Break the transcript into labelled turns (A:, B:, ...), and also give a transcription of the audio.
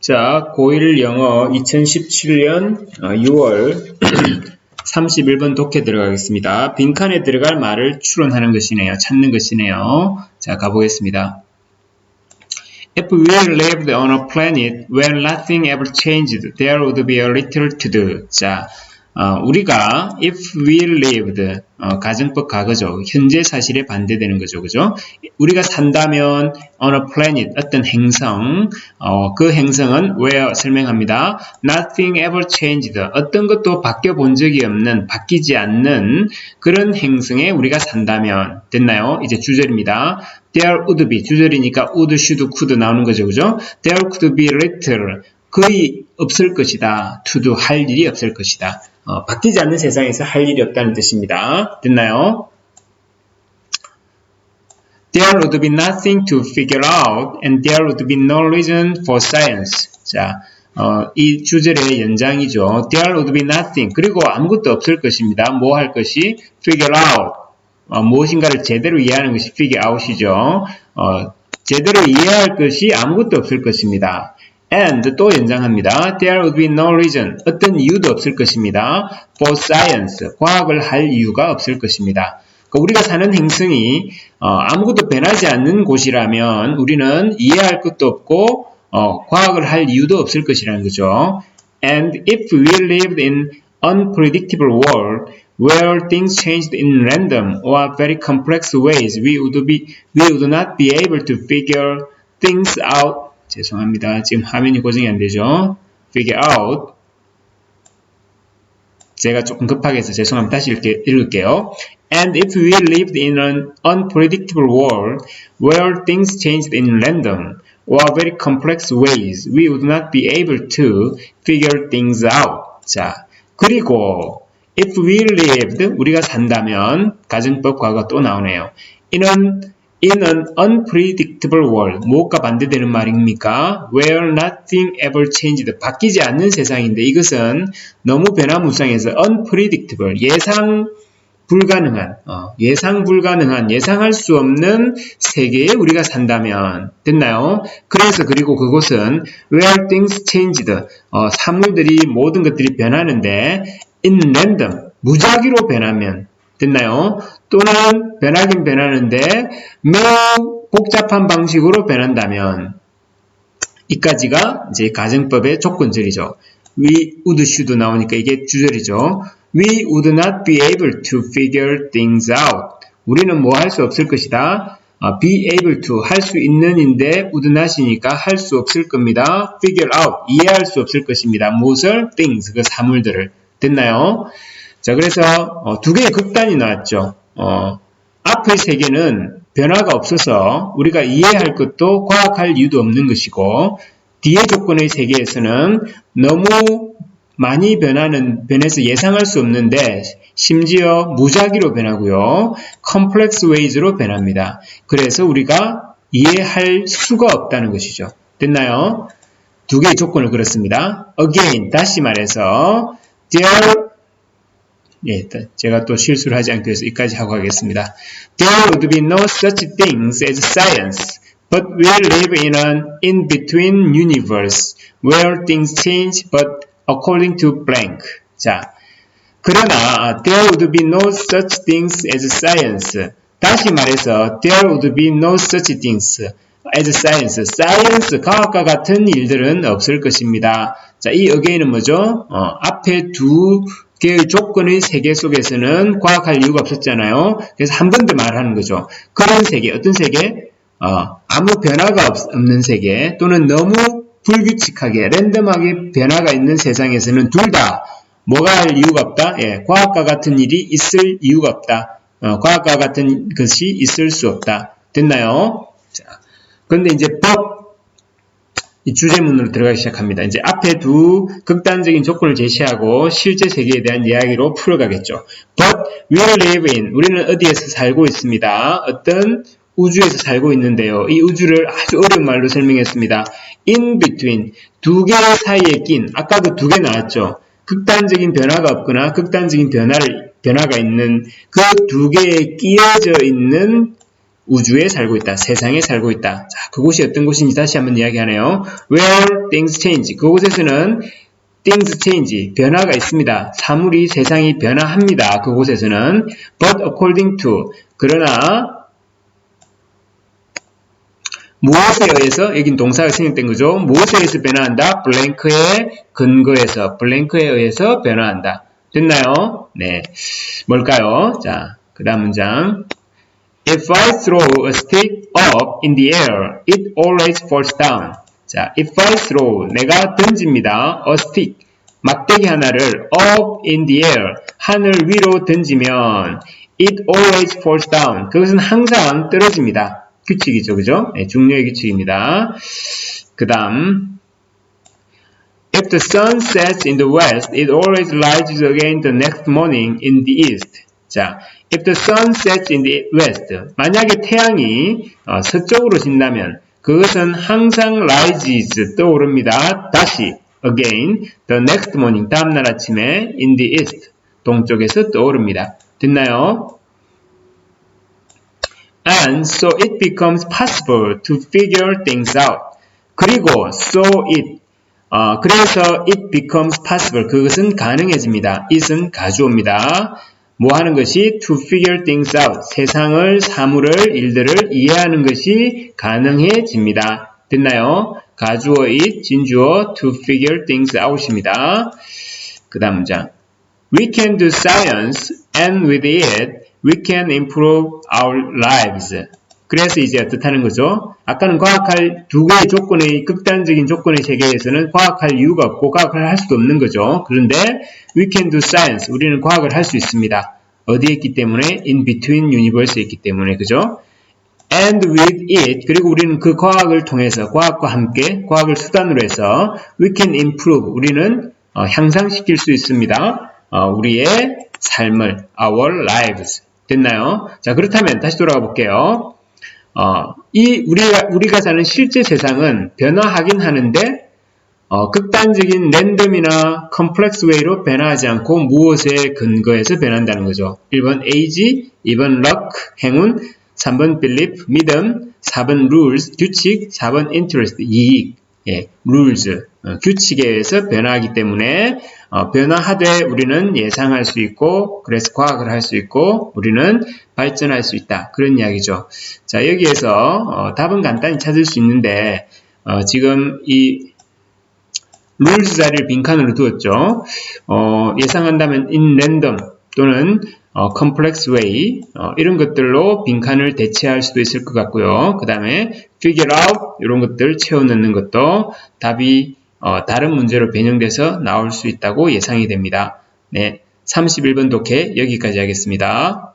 A: 자, 고1 영어 2017년 6월 31번 독해 들어가겠습니다. 빈칸에 들어갈 말을 추론하는 것이네요. 찾는 것이네요. 자, 가보겠습니다. If we lived on a planet where nothing ever changed, there would be a little to do. 자, 어, 우리가 if we lived 어, 가정법 과거죠. 현재 사실에 반대되는 거죠. 그죠? 우리가 산다면 on a planet 어떤 행성 어, 그 행성은 where 설명합니다. nothing ever changed 어떤 것도 바뀌어 본 적이 없는 바뀌지 않는 그런 행성에 우리가 산다면 됐나요? 이제 주절입니다. there would be 주절이니까 would, should, could 나오는 거죠. 그죠? there could be little 거의 없을 것이다. do 할 일이 없을 것이다. 어, 바뀌지 않는 세상에서 할 일이 없다는 뜻입니다. 됐나요? There would be nothing to figure out and there would be no reason for science. 자, 어, 이 주절의 연장이죠. There would be nothing. 그리고 아무것도 없을 것입니다. 뭐 할 것이? Figure out. 어, 무엇인가를 제대로 이해하는 것이 figure out이죠. 어, 제대로 이해할 것이 아무것도 없을 것입니다. And 또 연장합니다. There would be no reason. 어떤 이유도 없을 것입니다. For science. 과학을 할 이유가 없을 것입니다. 그러니까 우리가 사는 행성이 어, 아무것도 변하지 않는 곳이라면 우리는 이해할 것도 없고 어, 과학을 할 이유도 없을 것이라는 거죠. And if we lived in unpredictable world where things changed in random or very complex ways, we would be we would not be able to figure things out 죄송합니다. 지금 화면이 고정이 안 되죠. figure out. 제가 조금 급하게 해서 죄송합니다. 다시 읽게, 읽을게요. And if we lived in an unpredictable world where things changed in random or very complex ways, we would not be able to figure things out. 자, 그리고 if we lived, 우리가 산다면 가정법 과거 또 나오네요. in an In an unpredictable world, 무엇과 반대되는 말입니까? Where nothing ever changed. 바뀌지 않는 세상인데 이것은 너무 변화무쌍해서 unpredictable, 예상 불가능한, 어, 예상 불가능한, 예상할 수 없는 세계에 우리가 산다면 됐나요? 그래서 그리고 그곳은 where things changed, 어, 사물들이 모든 것들이 변하는데 in random, 무작위로 변하면 됐나요? 또는 변하긴 변하는데 매우 복잡한 방식으로 변한다면 이까지가 이제 가정법의 조건절이죠. We would, should 나오니까 이게 주절이죠. We would not be able to figure things out. 우리는 뭐 할 수 없을 것이다. 어, be able to 할 수 있는인데 would not이니까 할 수 없을 겁니다. figure out 이해할 수 없을 것입니다. 무엇을? things 그 사물들을 됐나요? 자 그래서 어, 두 개의 극단이 나왔죠. 어, 앞의 세계는 변화가 없어서 우리가 이해할 것도 과학할 이유도 없는 것이고 뒤의 조건의 세계에서는 너무 많이 변하는 변해서 예상할 수 없는데 심지어 무작위로 변하고요. 컴플렉스 웨이즈로 변합니다. 그래서 우리가 이해할 수가 없다는 것이죠. 됐나요? 두 개의 조건을 그렇습니다. again 다시 말해서 there 예, 제가 또 실수를 하지 않기 위해서 여기까지 하고 가겠습니다. There would be no such things as science, but we live in an in-between universe where things change but according to blank. 자, 그러나 there would be no such things as science. 다시 말해서 there would be no such things as science. science, 과학과 같은 일들은 없을 것입니다. 자, 이 again은 뭐죠? 어, 앞에 두 개의 조건의 세계 속에서는 과학할 이유가 없었잖아요. 그래서 한 번 더 말하는 거죠. 그런 세계, 어떤 세계? 어, 아무 변화가 없, 는 세계 또는 너무 불규칙하게 랜덤하게 변화가 있는 세상에서는 둘 다 뭐가 할 이유가 없다? 예, 과학과 같은 일이 있을 이유가 없다. 어, 과학과 같은 것이 있을 수 없다. 됐나요? 자, 그런데 이제 법이 주제문으로 들어가기 시작합니다. 이제 앞에 두 극단적인 조건을 제시하고 실제 세계에 대한 이야기로 풀어가겠죠. But we live in 우리는 어디에서 살고 있습니다. 어떤 우주에서 살고 있는데요. 이 우주를 아주 어려운 말로 설명했습니다. In between 두 개 사이에 낀 아까도 두 개 나왔죠. 극단적인 변화가 없거나 극단적인 변화를 변화가 있는 그 두 개에 끼어져 있는 우주에 살고 있다. 세상에 살고 있다. 자, 그곳이 어떤 곳인지 다시 한번 이야기하네요. Where things change. 그곳에서는 things change, 변화가 있습니다. 사물이 세상이 변화합니다. 그곳에서는 but according to 그러나 무엇에 의해서 여긴 동사가 생략된 거죠. 무엇에 의해서 변화한다? 블랭크의 근거에서 블랭크에 의해서 변화한다. 됐나요? 네. 뭘까요? 자, 그 다음 문장. If I throw a stick up in the air, it always falls down. 자, if I throw, 내가 던집니다. a stick, 막대기 하나를 up in the air, 하늘 위로 던지면 it always falls down. 그것은 항상 떨어집니다. 규칙이죠, 그죠? 네, 중요의 규칙입니다. 그 다음 If the sun sets in the west, it always rises again the next morning in the east. 자, if the sun sets in the west, 만약에 태양이 어, 서쪽으로 진다면 그것은 항상 rises 떠오릅니다. 다시 again the next morning 다음날 아침에 in the east 동쪽에서 떠오릅니다. 됐나요? And so it becomes possible to figure things out. 그리고 so it 어, 그래서 it becomes possible 그것은 가능해집니다. it은 가주어입니다. 뭐 하는 것이 to figure things out 세상을 사물을 일들을 이해하는 것이 가능해집니다. 됐나요? 가주어 it 진주어 to figure things out입니다. 그 다음 문장 We can do science and with it we can improve our lives. 그래서 이제 어떻다는 거죠? 아까는 과학할 두 개의 조건의 극단적인 조건의 세계에서는 과학할 이유가 없고 과학을 할 수도 없는 거죠. 그런데 we can do science. 우리는 과학을 할 수 있습니다. 어디에 있기 때문에 in between universe에 있기 때문에 그죠? and with it 그리고 우리는 그 과학을 통해서 과학과 함께 과학을 수단으로 해서 we can improve 우리는 어, 향상시킬 수 있습니다. 어, 우리의 삶을 our lives 됐나요? 자 그렇다면 다시 돌아가 볼게요. 어, 이 우리가 우리가 사는 실제 세상은 변화하긴 하는데 어, 극단적인 랜덤이나 컴플렉스 웨이로 변화하지 않고 무엇에 근거해서 변한다는 거죠. 1번 age, 2번 luck, 행운, 3번 belief, 믿음, 4번 rules, 규칙, 4번 interest, 이익, 예, rules, 어, 규칙에 의해서 변화하기 때문에 어, 변화하되 우리는 예상할 수 있고 그래서 과학을 할 수 있고 우리는 발전할 수 있다. 그런 이야기죠. 자 여기에서 어, 답은 간단히 찾을 수 있는데 어, 지금 이 룰스 자리를 빈칸으로 두었죠. 어, 예상한다면 in random 또는 어, complex way 어, 이런 것들로 빈칸을 대체할 수도 있을 것 같고요. 그 다음에 figure out 이런 것들 채워 넣는 것도 답이 어, 다른 문제로 변형돼서 나올 수 있다고 예상이 됩니다. 네, 31번 독해 여기까지 하겠습니다.